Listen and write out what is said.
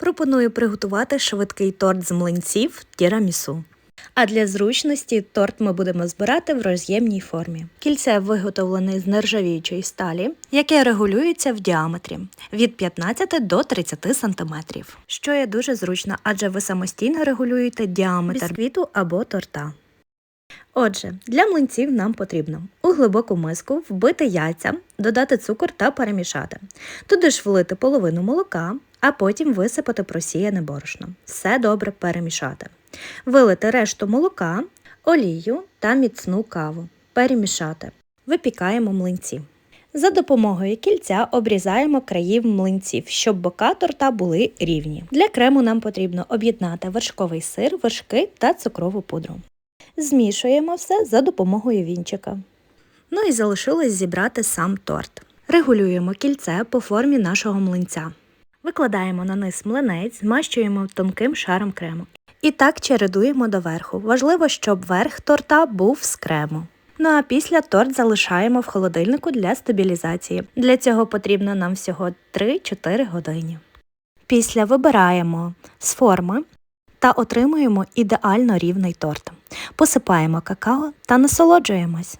Пропоную приготувати швидкий торт з млинців тірамісу. А для зручності торт ми будемо збирати в роз'ємній формі. Кільце виготовлене з нержавіючої сталі, яке регулюється в діаметрі від 15 до 30 см, що є дуже зручно, адже ви самостійно регулюєте діаметр бісквіту або торта. Отже, для млинців нам потрібно у глибоку миску вбити яйця, додати цукор та перемішати. Туди ж влити половину молока, а потім висипати просіяне борошно. Все добре перемішати. Вилити решту молока, олію та міцну каву. Перемішати. Випікаємо млинці. За допомогою кільця обрізаємо країв млинців, щоб бока торта були рівні. Для крему нам потрібно об'єднати вершковий сир, вершки та цукрову пудру. Змішуємо все за допомогою вінчика. Ну і залишилось зібрати сам торт. Регулюємо кільце по формі нашого млинця. Викладаємо на низ млинець, змащуємо тонким шаром крему. І так чередуємо доверху. Важливо, щоб верх торта був з крему. Ну а після торт залишаємо в холодильнику для стабілізації. Для цього потрібно нам всього 3-4 години. Після вибираємо з форми та отримуємо ідеально рівний торт. Посипаємо какао та насолоджуємось.